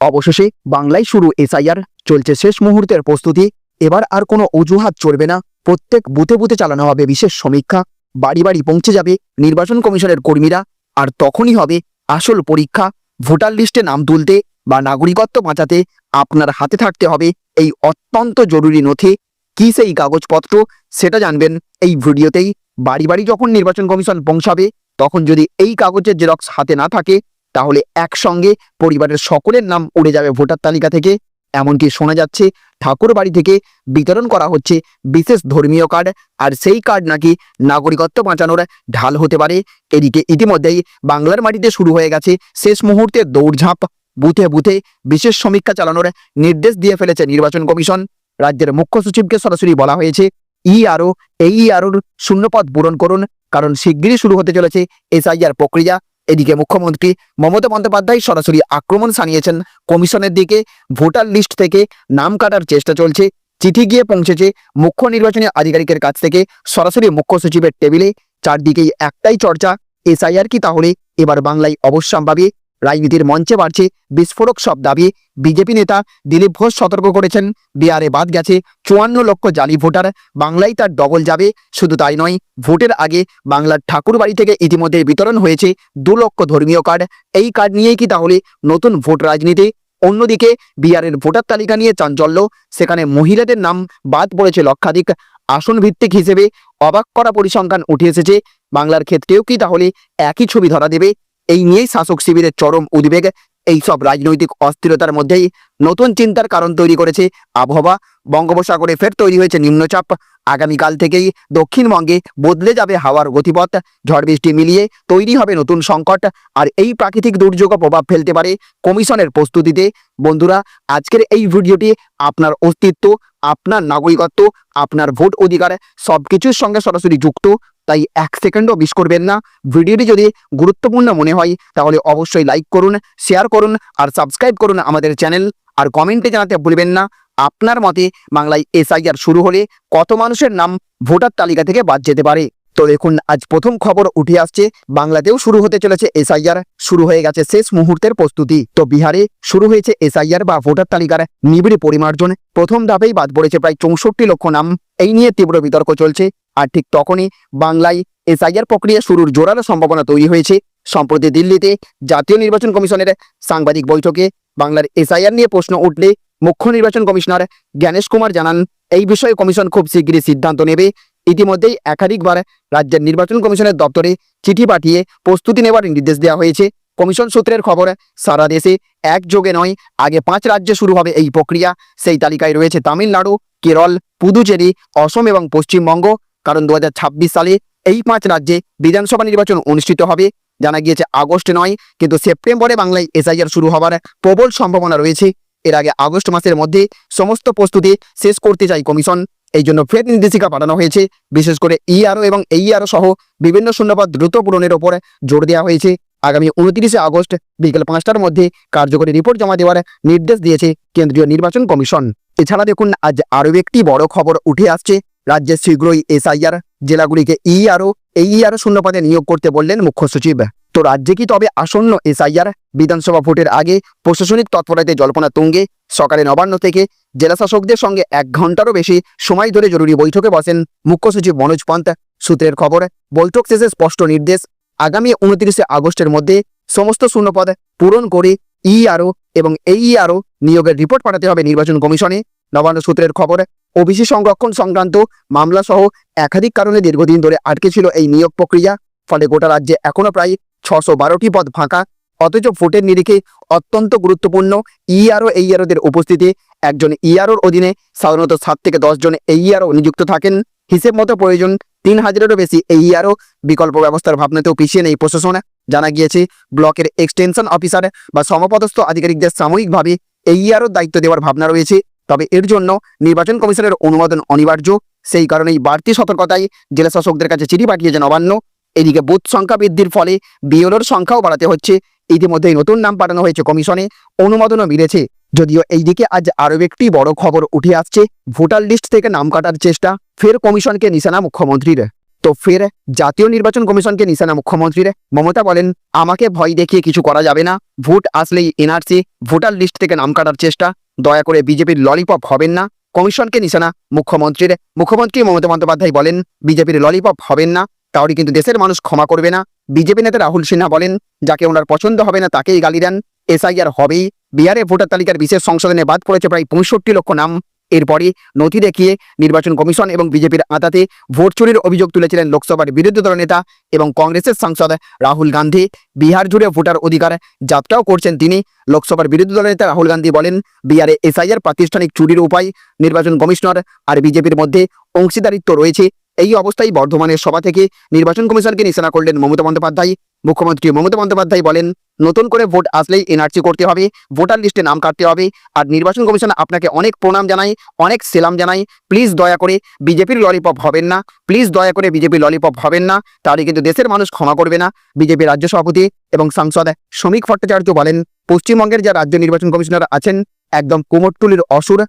অবশেষে বাংলায় শুরু এসআইআর। চলছে শেষ মুহূর্তের প্রস্তুতি। এবার আর কোনো অজুহাত চলবে না। প্রত্যেক বুথে বুথে চালানো হবে বিশেষ সমীক্ষা। বাড়ি বাড়ি পৌঁছে যাবে নির্বাচন কমিশনের কর্মীরা। আর তখনই হবে আসল পরীক্ষা। ভোটার লিস্টে নাম তুলতে বা নাগরিকত্ব বাঁচাতে আপনার হাতে থাকতে হবে এই অত্যন্ত জরুরি নথি। কি সেই কাগজপত্র, সেটা জানবেন এই ভিডিওতেই। বাড়ি বাড়ি যখন নির্বাচন কমিশন পৌঁছাবে, তখন যদি এই কাগজের জেরক্স হাতে না থাকে তাহলে একসঙ্গে পরিবারের সকলের নাম উড়ে যাবে ভোটার তালিকা থেকে। এমনকি শোনা যাচ্ছে, ঠাকুর বাড়ি থেকে বিতরণ করা হচ্ছে বিশেষ ধর্মীয় কার্ড, আর সেই কার্ড নাকি নাগরিকত্ব বাঁচানোর ঢাল হতে পারে। এদিকে ইতিমধ্যেই বাংলার মাটিতে শুরু হয়ে গেছে শেষ মুহূর্তে দৌড়ঝাঁপ। বুথে বুথে বিশেষ সমীক্ষা চালানোর নির্দেশ দিয়ে ফেলেছে নির্বাচন কমিশন। রাজ্যের মুখ্য সচিবকে সরাসরি বলা হয়েছে ই আরও এই আরোর শূন্যপদ পূরণ করুন, কারণ শিগগিরই শুরু হতে চলেছে এসআইআর প্রক্রিয়া। এদিকে মুখ্যমন্ত্রী মমতা বন্দ্যোপাধ্যায় সরাসরি আক্রমণ সানিয়েছেন। কমিশনের দিকে ভোটার লিস্ট থেকে নাম কাটার চেষ্টা চলছে। চিঠি গিয়ে পৌঁছেছে মুখ্য নির্বাচনী আধিকারিকের কাছ থেকে। সরাসরি মুখ্য সচিবের টেবিলে চারদিকেই একটাই চর্চা, এসআইআর কি তাহলে? এবার বাংলায় অবশ্যম্ভাবী রাজনীতির মঞ্চে বাড়ছে বিস্ফোরক সব দাবি। বিজেপি নেতা দিলীপ ঘোষ সতর্ক করেছেন, বিহারে বাদ গেছে চুয়ান্ন লক্ষ জালি ভোটার, বাংলায় তার ডবল যাবে, শুধু তাই নয়, ভোটের আগে বাংলার ঠাকুরবাড়ি থেকে ইতিমধ্যে বিতরণ হয়েছে দু লক্ষ ধর্মীয় কার্ড। এই কার্ড নিয়েই কি তাহলে নতুন ভোট রাজনীতি? অন্যদিকে বিহারের ভোটার তালিকা নিয়ে চাঞ্চল্য, সেখানে মহিলাদের নাম বাদ পড়েছে লক্ষাধিক। আসন ভিত্তিক হিসেবে অবাক করা পরিসংখ্যান উঠে এসেছে। বাংলার ক্ষেত্রেও কি তাহলে একই ছবি ধরা দেবে? এই নিয়েই শাসক শিবিরের চরম উদ্বেগ। এই সব রাজনৈতিক অস্থিরতার মধ্যেই নতুন চিন্তার কারণ তৈরি করেছে আবহাওয়া। বঙ্গোপসাগরে ফের তৈরি হয়েছে নিম্নচাপ। আগামীকাল থেকেই দক্ষিণবঙ্গে বদলে যাবে হাওয়ার গতিপথ। ঝড় বৃষ্টি মিলিয়ে তৈরি হবে নতুন সংকট। আর এই প্রাকৃতিক দুর্যোগও প্রভাব ফেলতে পারে কমিশনের প্রস্তুতিতে। বন্ধুরা, আজকের এই ভিডিওটি আপনার অস্তিত্ব, আপনার নাগরিকত্ব, আপনার ভোট অধিকার, সবকিছুর সঙ্গে সরাসরি যুক্ত। তাই এক সেকেন্ডও মিস করবেন না। ভিডিওটি যদি গুরুত্বপূর্ণ মনে হয়, তাহলে অবশ্যই লাইক করুন শেয়ার করুন আর সাবস্ক্রাইব করুন আমাদের চ্যানেল আর কমেন্টে জানাতে ভুলবেন না। আপনার মতে বাংলায় এসআইআর শুরু হলে কত মানুষের নাম ভোটার তালিকা থেকে বাদ যেতে পারে? তো দেখুন, আজ প্রথম খবর উঠে আসছে। বাংলাতেও শুরু হতে চলেছে এসআইআর শুরু হয়ে গেছে শেষ মুহূর্তের প্রস্তুতি। তো বিহারে শুরু হয়েছে এসআইআর বা ভোটার তালিকার নিবিড় পরিমার্জন। প্রথম ধাপেই বাদ পড়েছে প্রায় চৌষট্টি লক্ষ নাম। এই নিয়ে তীব্র বিতর্ক চলছে। আর ঠিক তখনই বাংলায় এসআইআর প্রক্রিয়া শুরুর জোরালো সম্ভাবনা তৈরি হয়েছে। সম্প্রতি দিল্লিতে জাতীয় নির্বাচন কমিশনের সাংবাদিক বৈঠকে বাংলার এসআইআর নিয়ে প্রশ্ন উঠলে মুখ্য নির্বাচন কমিশনার জ্ঞানেশ কুমার জানান, এই বিষয়ে কমিশন খুব শীঘ্রই সিদ্ধান্ত নেবে। ইতিমধ্যেই একাধিকবার রাজ্যের নির্বাচন কমিশনের দপ্তরে চিঠি পাঠিয়ে প্রস্তুতি নেওয়ার নির্দেশ দেওয়া হয়েছে। কমিশন সূত্রের খবর, সারা দেশে একযোগে নয়, আগে পাঁচ রাজ্যে শুরু হবে এই প্রক্রিয়া। সেই তালিকায় রয়েছে তামিলনাড়ু, কেরল, পুদুচেরি, অসম এবং পশ্চিমবঙ্গ। কারণ দু হাজার ছাব্বিশ সালে এই পাঁচ রাজ্যে বিধানসভা নির্বাচন অনুষ্ঠিত হবে। জানা গিয়েছে আগস্ট নয়, কিন্তু সেপ্টেম্বরে বাংলায় এসআইআর শুরু হওয়ার প্রবল সম্ভাবনা রয়েছে। এর আগে আগস্ট মাসের মধ্যে সমস্ত প্রস্তুতি শেষ করতে চাই কমিশন। এই জন্য ফের নির্দেশিকা পাঠানো হয়েছে। বিশেষ করে ইআরও এবং এইআরও সহ বিভিন্ন শূন্যপদ দ্রুত পূরণের ওপর জোর দেওয়া হয়েছে। আগামী উনত্রিশে আগস্ট বিকেল পাঁচটার মধ্যে কার্যকরী রিপোর্ট জমা দেওয়ার নির্দেশ দিয়েছে কেন্দ্রীয় নির্বাচন কমিশন। এছাড়া দেখুন, আজ আরও একটি বড় খবর উঠে আসছে। রাজ্যে শীঘ্রই এসআইআর, জেলাগুলিকে ইআরও এইআরও শূন্যপদে নিয়োগ করতে বললেন মুখ্য সচিব। তো রাজ্যে কি তবে আসন্ন এসআইআর? বিধানসভা ভোটের আগে প্রশাসনিক তৎপরতায় জল্পনা তুঙ্গে। সকালে নবান্ন থেকে জেলাশাসকদের সঙ্গে এক ঘন্টারও বেশি সময় ধরে জরুরি বৈঠকে বসেন মুখ্য সচিব মনোজ পন্ত সূত্রের খবর, বৈঠক শেষে স্পষ্ট নির্দেশ, আগামী উনত্রিশে আগস্টের মধ্যে সমস্ত শূন্যপদ পূরণ করে ইআরও এবং এইআরও নিয়োগের রিপোর্ট পাঠাতে হবে নির্বাচন কমিশনে। নবান্ন সূত্রের খবর ওবিসি সংরক্ষণ সংক্রান্ত মামলা সহ একাধিক কারণে দীর্ঘদিন ধরে আটকে ছিল এই নিয়োগ প্রক্রিয়া। ফলে গোটা রাজ্যে এখনও প্রায় ছশো বারোটি পদ ফাঁকা। অথচ ভোটের নিরিখে অত্যন্ত গুরুত্বপূর্ণ ইআরও এইআরওদের উপস্থিতি। একজন ইআরওর অধীনে সাধারণত সাত থেকে দশ জন এইআরও নিযুক্ত থাকেন। হিসেব মতো প্রয়োজন তিন হাজারেরও বেশি এইআরও বিকল্প ব্যবস্থার ভাবনাতেও পিছিয়ে নেই প্রশাসন। জানা গিয়েছে, ব্লকের এক্সটেনশন অফিসার বা সমপদস্থ আধিকারিকদের সাময়িকভাবে এইআরও দায়িত্ব দেওয়ার ভাবনা রয়েছে। তবে এর জন্য নির্বাচন কমিশনের অনুমোদন অনিবার্য। সেই কারণেই বাড়তি সতর্কতায় জেলা শাসকদের কাছে চিঠি পাঠিয়েছে নবান্ন এদিকে বুথ সংখ্যা বৃদ্ধির ফলে বিএলওর সংখ্যাও বাড়াতে হচ্ছে। ইতিমধ্যেই নতুন নাম পাঠানো হয়েছে কমিশনে। অনুমোদনও মিলেছে। যদিও এইদিকে আজ আরও একটি বড় খবর উঠে আসছে। ভোটার লিস্ট থেকে নাম কাটার চেষ্টা। ফের কমিশনকে নিশানা মুখ্যমন্ত্রীর। তো ফের জাতীয় নির্বাচন কমিশনকে নিশানা মুখ্যমন্ত্রীর। মমতা বলেন, আমাকে ভয় দেখিয়ে কিছু করা যাবে না। ভোট আসলেই এনআরসি, ভোটার লিস্ট থেকে নাম কাটার চেষ্টা। দয়া করে বিজেপির ললিপপ হবেন না। কমিশনকে নিশানা মুখ্যমন্ত্রীর। মুখ্যমন্ত্রী মমতা বন্দ্যোপাধ্যায় বলেন, বিজেপির ললিপপ হবেন না। তাহলে কিন্তু দেশের মানুষ ক্ষমা করবে না। বিজেপি নেতা রাহুল সিনহা বলেন, যাকে ওনার পছন্দ হবে না, তাকেই গালি দেন। এসআইআর হবেই। বিহারে ভোটার তালিকার বিশেষ সংশোধনে বাদ পড়েছে প্রায় পঁয়ষট্টি লক্ষ নাম। এরপরে নথি দেখিয়ে নির্বাচন কমিশন এবং বিজেপির আতাতে ভোট চুরির অভিযোগ তুলেছিলেন লোকসভার বিরোধী দল নেতা এবং কংগ্রেসের সাংসদ রাহুল গান্ধী। বিহার জুড়ে ভোটার অধিকার যাত্রাও করছেন তিনি। লোকসভার বিরোধী দলের নেতা রাহুল গান্ধী বলেন, বিহারে এসআইআর প্রাতিষ্ঠানিক চুরির উপায়, নির্বাচন কমিশনার আর বিজেপির মধ্যে অংশীদারিত্ব রয়েছে। এই অবস্থায় বর্ধমানের সভা থেকে নির্বাচন কমিশনকে নিশানা করলেন মমতা বন্দ্যোপাধ্যায়। মুখ্যমন্ত্রী মমতা বন্দ্যোপাধ্যায় বলেন, নতুন করে ভোট আসলেই এনআরসি করতে হবে, ভোটার লিস্টে নাম কাটতে হবে, আর নির্বাচন কমিশন আপনাকে অনেক প্রণাম জানাই অনেক সেলাম জানাই প্লিজ দয়া করে বিজেপির ললিপপ হবেন না প্লিজ দয়া করে বিজেপির ললিপপ হবেন না, তাহলে কিন্তু দেশের মানুষ ক্ষমা করবে না, বিজেপি রাজ্য সভাপতি এবং সাংসদ শ্রমিক ভট্টাচার্য বলেন, পশ্চিমবঙ্গের যা রাজ্য নির্বাচন কমিশনার আছেন, একদম কুমোরটুলির অসুর,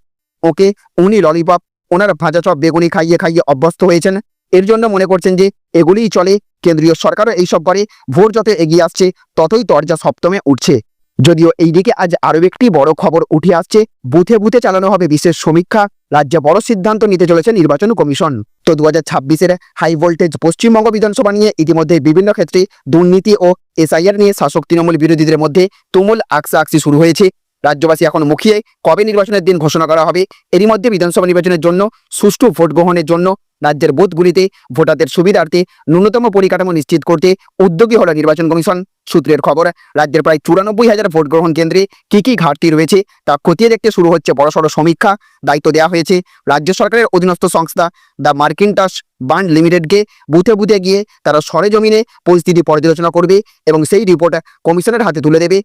ওকে উনি ললিপপ ওনার ভাজা চপ বেগুনি খাইয়ে খাইয়ে অভ্যস্ত হয়েছেন এর জন্য মনে করছেন যে এগুলিই চলে, কেন্দ্রীয় সরকারও এইসব করে ভোট যত এগিয়ে আসছে, ততই দরজা সপ্তমে উঠছে। যদিও এইদিকে আজ আরও একটি বড় খবর উঠে আসছে, বুথে বুথে চালানো হবে বিশেষ সমীক্ষা, রাজ্যে বড় সিদ্ধান্ত নিতে চলেছে নির্বাচন কমিশন। তো দু হাজার হাই ভোল্টেজ পশ্চিমবঙ্গ বিধানসভা নিয়ে ইতিমধ্যে বিভিন্ন ক্ষেত্রে দুর্নীতি ও এসআইআর নিয়ে শাসক তৃণমূল বিরোধীদের মধ্যে তুমুল আকসা আকসি শুরু হয়েছে। রাজ্যবাসী এখন মুখিয়ে কবে নির্বাচনের দিন ঘোষণা করা হবে, এরই মধ্যে বিধানসভা নির্বাচনের জন্য সুষ্ঠু ভোট গ্রহণের জন্য রাজ্যের বুথগুলিতে ভোটারদের সুবিধার্থে ন্যূনতম পরিকাঠামো নিশ্চিত করতে উদ্যোগী হল নির্বাচন কমিশন। সূত্রের খবর, রাজ্যের প্রায় চুরানব্বই হাজার ভোট গ্রহণ কেন্দ্রে কি কি ঘাটতি রয়েছে তা খতিয়ে দেখতে শুরু হচ্ছে বড়সড় সমীক্ষা। দায়িত্ব দেওয়া হয়েছে রাজ্য সরকারের অধীনস্থ সংস্থা দ্য মার্কিনটাস বান্ড লিমিটেডকে। বুথে বুথে গিয়ে তারা সরেজমিনে পরিস্থিতি পর্যালোচনা করবে এবং সেই রিপোর্ট কমিশনের হাতে তুলে দেবে।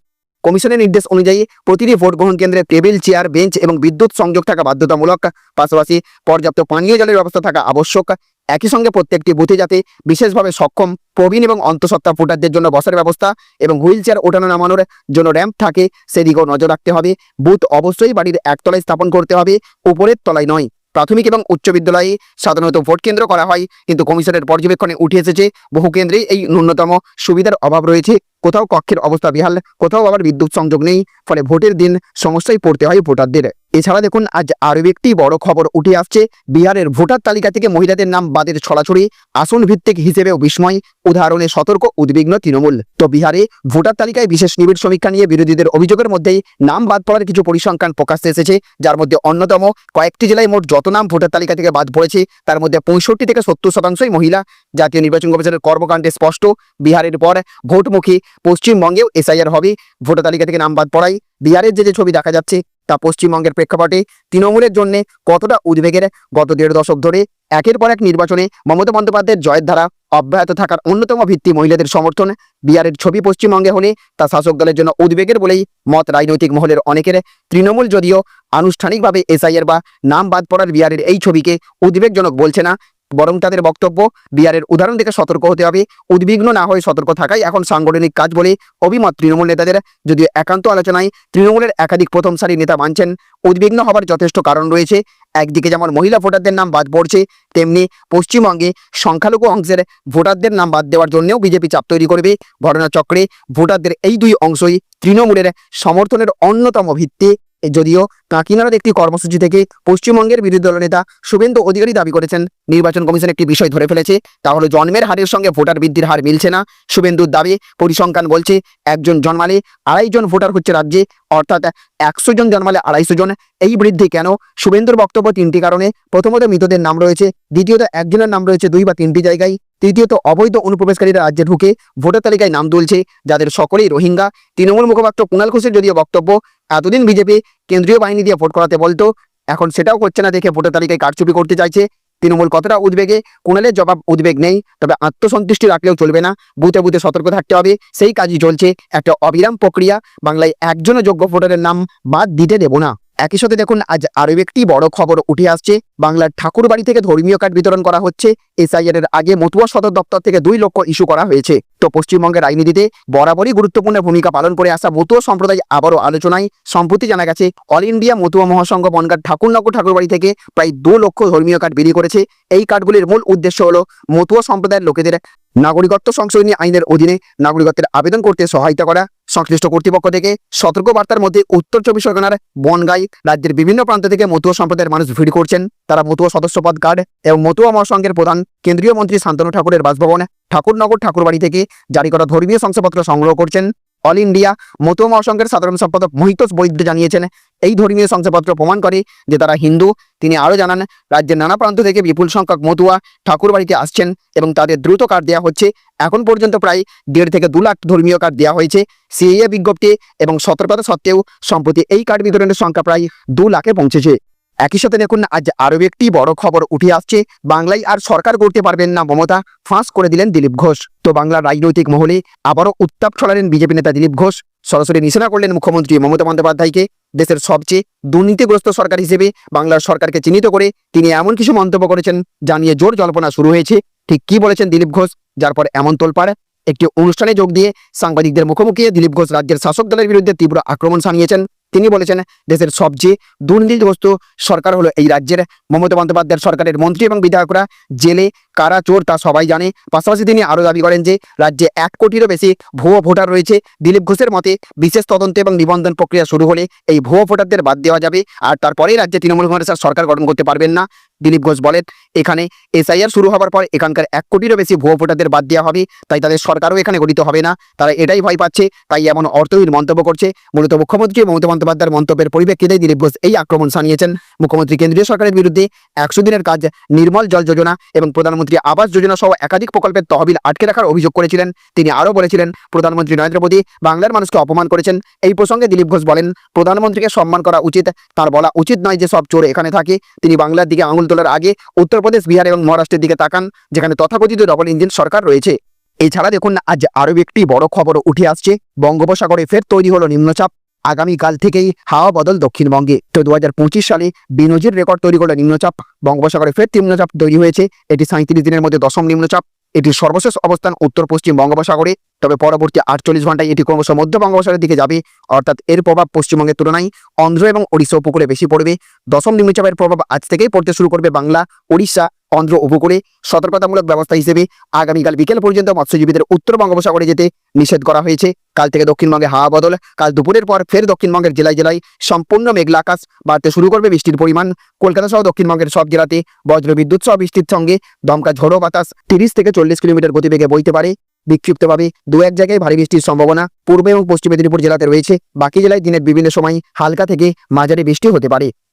কমিশনের নির্দেশ অনুযায়ী প্রতিটি ভোট গ্রহণ কেন্দ্রে টেবিল, চেয়ার, বেঞ্চ এবং বিদ্যুৎ সংযোগ থাকা বাধ্যতামূলক। পাশাপাশি পর্যাপ্ত পানীয় জলের ব্যবস্থা থাকা আবশ্যক। একই সঙ্গে প্রত্যেকটি বুথে যাতে বিশেষভাবে সক্ষম, প্রবীণ এবং অন্তঃসত্ত্বা ভোটারদের জন্য বসার ব্যবস্থা এবং হুইল চেয়ার ওঠানো নামানোর জন্য র্যাম্প থাকে, সেদিকেও নজর রাখতে হবে। বুথ অবশ্যই বাড়ির একতলায় স্থাপন করতে হবে, উপরের তলায় নয়। প্রাথমিক এবং উচ্চ বিদ্যালয়ে সাধারণত ভোট কেন্দ্র করা হয়, কিন্তু কমিশনের পর্যবেক্ষণে উঠে এসেছে, বহু কেন্দ্রে এই ন্যূনতম সুবিধার অভাব রয়েছে। কোথাও কক্ষের অবস্থা বিহাল, কোথাও আবার বিদ্যুৎ সংযোগ নেই, ফলে ভোটের দিন সমস্যায় পড়তে হয় ভোটারদের। এছাড়া দেখুন, আজ আরও একটি বড় খবর উঠে আসছে। বিহারের ভোটার তালিকা থেকে মহিলাদের নাম বাদের ছড়াছড়ি, আসন ভিত্তিক হিসেবেও বিস্ময়। উদাহরণে, সতর্ক উদ্বিগ্ন তৃণমূল। তো বিহারে ভোটার তালিকায় বিশেষ নিবিড় সমীক্ষা নিয়ে বিরোধীদের অভিযোগের মধ্যেই নাম বাদ পড়ার কিছু পরিসংখ্যান প্রকাশ্যে এসেছে। যার মধ্যে অন্যতম, কয়েকটি জেলায় মোট যত নাম ভোটার তালিকা থেকে বাদ পড়েছে, তার মধ্যে পঁয়ষট্টি থেকে সত্তর শতাংশই মহিলা। জাতীয় নির্বাচন কমিশনের কর্মকাণ্ডে স্পষ্ট, বিহারের পর ভোটমুখী পশ্চিমবঙ্গেও এসআইআর হবে। ভোটার তালিকা থেকে নাম বাদ পড়ায় বিহারের যে যে ছবি দেখা যাচ্ছে, তা পশ্চিমবঙ্গের প্রেক্ষাপটে তৃণমূলের জন্য কতটা উদ্বেগের? গত দেড় দশক ধরে একের পর এক নির্বাচনে মমতা বন্দ্যোপাধ্যায়ের জয়ের ধারা অব্যাহত থাকার অন্যতম ভিত্তি মহিলাদের সমর্থন। বিহারের ছবি পশ্চিমবঙ্গে হলে তা শাসক দলের জন্য উদ্বেগের বলেই মত রাজনৈতিক মহলের অনেকের। তৃণমূল যদিও আনুষ্ঠানিকভাবে এসআইয়ের বা নাম বাদ পড়ার বিহারের এই ছবিকে উদ্বেগজনক বলছে না বরং তাদের বক্তব্য বিহারের উদাহরণ থেকে সতর্ক হতে হবে। উদ্বিগ্ন না হয়ে সতর্ক থাকাই এখন সাংগঠনিক কাজ বলে অভিমত তৃণমূল নেতাদের। যদিও একান্ত আলোচনায় তৃণমূলের একাধিক প্রথম সারি নেতা মানছেন, উদ্বিগ্ন হবার যথেষ্ট কারণ রয়েছে। একদিকে যেমন মহিলা ভোটারদের নাম বাদ পড়ছে, তেমনি পশ্চিমবঙ্গে সংখ্যালঘু অংশের ভোটারদের নাম বাদ দেওয়ার জন্যও বিজেপি চাপ তৈরি করবে। ঘটনাচক্রে ভোটারদের এই দুই অংশই তৃণমূলের সমর্থনের অন্যতম ভিত্তি। যদিও কাকিনাড়ার একটি কর্মসূচি থেকে পশ্চিমবঙ্গের বিরোধী দলনেতা শুভেন্দু অধিকারী দাবি করেছেন, নির্বাচন কমিশন একটি বিষয় ধরে ফেলেছে তা হলো জন্মের হারের সঙ্গে ভোটার বৃদ্ধির হার মিলছে না। শুভেন্দুর দাবি, পরিসংখ্যান বলছে, একজন জন্মালে আড়াই জন ভোটার হচ্ছে রাজ্যে, অর্থাৎ একশো জন জন্মালে আড়াইশো জন। এই বৃদ্ধি কেন? শুভেন্দুর বক্তব্য তিনটি কারণে। প্রথমত মৃতদের নাম রয়েছে, দ্বিতীয়ত একজনের নাম রয়েছে দুই বা তিনটি জায়গায়, তৃতীয়ত অবৈধ অনুপ্রবেশকারীরা রাজ্যে ঢুকে ভোটার তালিকায় নাম তুলছে, যাদের সকলেই রোহিঙ্গা। তৃণমূল মুখপাত্র কুণাল ঘোষের যদিও বক্তব্য এতদিন বিজেপি কেন্দ্রীয় বাহিনী দিয়ে ভোট করাতে বলতো, এখন সেটাও করছে না দেখে ভোটের তালিকায় কারচুপি করতে চাইছে। তৃণমূল কতটা উদ্বেগে কোনালে জবাব উদ্বেগ নেই, তবে আত্মসন্তুষ্টি রাখলেও চলবে না, বুথে বুথে সতর্ক থাকতে হবে, সেই কাজই চলছে। একটা অবিরাম প্রক্রিয়া, বাংলায় একজনও যোগ্য ভোটারের নাম বাদ দিতে দেব না। একই সাথে দেখুন, আজ আরও একটি বড় খবর উঠে আসছে। বাংলার ঠাকুরবাড়ি থেকে ধর্মীয় কার্ড বিতরণ করা হচ্ছে। এসআইআর এর আগে মতুয়া সদর দপ্তর থেকে দুই লক্ষ ইস্যু করা হয়েছে। তো পশ্চিমবঙ্গের রাজনীতিতে বরাবরই গুরুত্বপূর্ণ ভূমিকা পালন করে আসা মতুয়া সম্প্রদায় আবারও আলোচনায় সম্প্রতি জানা গেছে, অল ইন্ডিয়া মতুয়া মহাসংঘ বনগাঁ ঠাকুরনগর ঠাকুরবাড়ি থেকে প্রায় দু লক্ষ ধর্মীয় কার্ড বিলি করেছে। এই কার্ডগুলির মূল উদ্দেশ্য হলো মতুয়া সম্প্রদায়ের লোকেদের নাগরিকত্ব সংশোধনী আইনের অধীনে নাগরিকত্বের আবেদন করতে সহায়তা করা। সংশ্লিষ্ট কর্তৃপক্ষ থেকে সতর্কবার্তার মধ্যে উত্তর চব্বিশ পরগনার বনগাই রাজ্যের বিভিন্ন প্রান্ত থেকে মতুয়া সম্প্রদায়ের মানুষ ভিড় করছেন। তারা মতুয়া সদস্যপদ কার্ড এবং মতুয়া মহাসংঘের প্রধান কেন্দ্রীয় মন্ত্রী শান্তনু ঠাকুরের বাসভবন ঠাকুরনগর ঠাকুরবাড়ি থেকে জারি করা ধর্মীয় শংসাপত্র সংগ্রহ করছেন। অল ইন্ডিয়া মতুয়া মহাসংঘের সাধারণ সম্পাদক মহিতোষ বৈদ্য জানিয়েছেন এই ধর্মীয় শংসাপত্র প্রমাণ করে যে তারা হিন্দু। তিনি আরও জানান, রাজ্যের নানা প্রান্ত থেকে বিপুল সংখ্যক মতুয়া ঠাকুরবাড়িতে আসছেন এবং তাদের দ্রুত কার্ড দেওয়া হচ্ছে। এখন পর্যন্ত প্রায় দেড় থেকে দু লাখ ধর্মীয় কার্ড দেওয়া হয়েছে। সিএ বিজ্ঞপ্তি এবং সতর্কতা সত্ত্বেও সম্প্রতি এই কার্ড বিতরণের সংখ্যা প্রায় দু লাখে পৌঁছেছে। একই সাথে দেখুন, আজ আরও একটি বড় খবর উঠে আসছে। বাংলায় আর সরকার করতে পারবেন না মমতা, ফাঁস করে দিলেন দিলীপ ঘোষ। তো বাংলার রাজনৈতিক মহলে আবারও উত্তাপ ছড়ালেন বিজেপি নেতা দিলীপ ঘোষ। সরাসরি নিশানা করলেন মুখ্যমন্ত্রী মমতা বন্দ্যোপাধ্যায়কে। দেশের সবচেয়ে দুর্নীতিগ্রস্ত সরকার হিসেবে বাংলার সরকারকে চিহ্নিত করে তিনি এমন কিছু মন্তব্য করেছেন যা নিয়ে জোর জল্পনা শুরু হয়েছে। ঠিক কি বলেছেন দিলীপ ঘোষ? যার পর এমন তোলপাড়। একটি অনুষ্ঠানে যোগ দিয়ে সাংবাদিকদের মুখোমুখি দিলীপ ঘোষ রাজ্যের শাসক দলের বিরুদ্ধে তীব্র আক্রমণ সানিয়েছেন তিনি বলেছেন, দেশের সবচেয়ে দুর্নীতিগ্রস্ত সরকার হলো এই রাজ্যের মমতা বন্দ্যোপাধ্যায়ের সরকারের মন্ত্রী এবং বিধায়করা। জেলে কারা চোর তা সবাই জানে। পাশাপাশি তিনি আরও দাবি করেন যে, রাজ্যে এক কোটিরও বেশি ভুয়ো ভোটার রয়েছে। দিলীপ ঘোষের মতে, বিশেষ তদন্ত এবং নিবন্ধন প্রক্রিয়া শুরু হলে এই ভুয়ো ভোটারদের বাদ দেওয়া যাবে। আর তারপরেই রাজ্যে তৃণমূল কংগ্রেসের সরকার গঠন করতে পারবেন না, দিলীপ ঘোষ বলেন। এখানে এসআইআর শুরু হওয়ার পর এখানকার এক কোটিরও বেশি ভুয়ো ভোটারদের বাদ দেওয়া হবে। তাই তাদের সরকারও এখানে গঠিত হবে না। তারা এটাই ভয় পাচ্ছে, তাই এমন অর্থহীন মন্তব্য করছে। মূলত মুখ্যমন্ত্রী মমতা বন্দ্যোপাধ্যায়ের মন্তব্যের পরিপ্রেক্ষিতে দিলীপ ঘোষ এই আক্রমণ সানিয়েছেন মুখ্যমন্ত্রী কেন্দ্রীয় সরকারের বিরুদ্ধে একশো দিনের কাজ নির্মল জল যোজনা এবং প্রধানমন্ত্রী আবাস যোজনা সহ একাধিক প্রকল্পের তহবিল আটকে রাখার অভিযোগ করেছিলেন। তিনি আরও বলেছিলেন, প্রধানমন্ত্রী নরেন্দ্র মোদী বাংলার মানুষকে অপমান করেছেন। এই প্রসঙ্গে দিলীপ ঘোষ বলেন, প্রধানমন্ত্রীকে সম্মান করা উচিত, তার বলা উচিত নয় যে সব চোর এখানে থাকে। তিনি বাংলার দিকে আঙুল তোলার আগে উত্তরপ্রদেশ, বিহার এবং মহারাষ্ট্রের দিকে তাকান, যেখানে তথাকথিত ডবল ইঞ্জিন সরকার রয়েছে। এছাড়া দেখুন, আজ আরও একটি বড় খবর উঠে আসছে। বঙ্গোপসাগরে ফের তৈরি হলো নিম্নচাপ। আগামীকাল থেকেই হাওয়া বদল দক্ষিণবঙ্গে। তো দু হাজার পঁচিশ সালে বিনজির রেকর্ড তৈরি করল নিম্নচাপ। বঙ্গোপসাগরে ফের নিম্নচাপ তৈরি হয়েছে। এটি সাঁত্রিশ দিনের মধ্যে দশম নিম্নচাপ। এটির সর্বশেষ অবস্থান উত্তর পশ্চিম বঙ্গোপসাগরে। তবে পরবর্তী আটচল্লিশ ঘন্টায় এটি ক্রমশ মধ্য বঙ্গোপসাগরের দিকে যাবে। অর্থাৎ এর প্রভাব পশ্চিমবঙ্গের তুলনায় অন্ধ্র এবং ওড়িশা উপকূলে বেশি পড়বে। দশম নিম্নচাপের প্রভাব আজ থেকেই পড়তে শুরু করবে বাংলা, ওড়িশা অন্ধ্র উপকূলে সতর্কতামূলক ব্যবস্থা হিসেবে আগামীকাল বিকেল পর্যন্ত মৎস্যজীবীদের উত্তর বঙ্গোপসাগরে যেতে নিষেধ করা হয়েছে। কাল থেকে দক্ষিণবঙ্গে হাওয়া বদল, কাল দুপুরের পর ফের দক্ষিণবঙ্গের জেলায় জেলায় সম্পূর্ণ মেঘলা আকাশ, বাড়তে শুরু করবে বৃষ্টির পরিমাণ। কলকাতা সহ দক্ষিণবঙ্গের সব জেলাতে বজ্র বিদ্যুৎ সহ বৃষ্টির সঙ্গে দমকা ঝোড়ো বাতাস তিরিশ থেকে চল্লিশ কিলোমিটার গতিবেগে বইতে পারে। বিক্ষিপ্তভাবে দু এক জায়গায় ভারী বৃষ্টির সম্ভাবনা পূর্ব এবং পশ্চিম মেদিনীপুর জেলাতে রয়েছে। বাকি জেলায় দিনের বিভিন্ন সময় হালকা থেকে মাঝারি বৃষ্টি হতে পারে।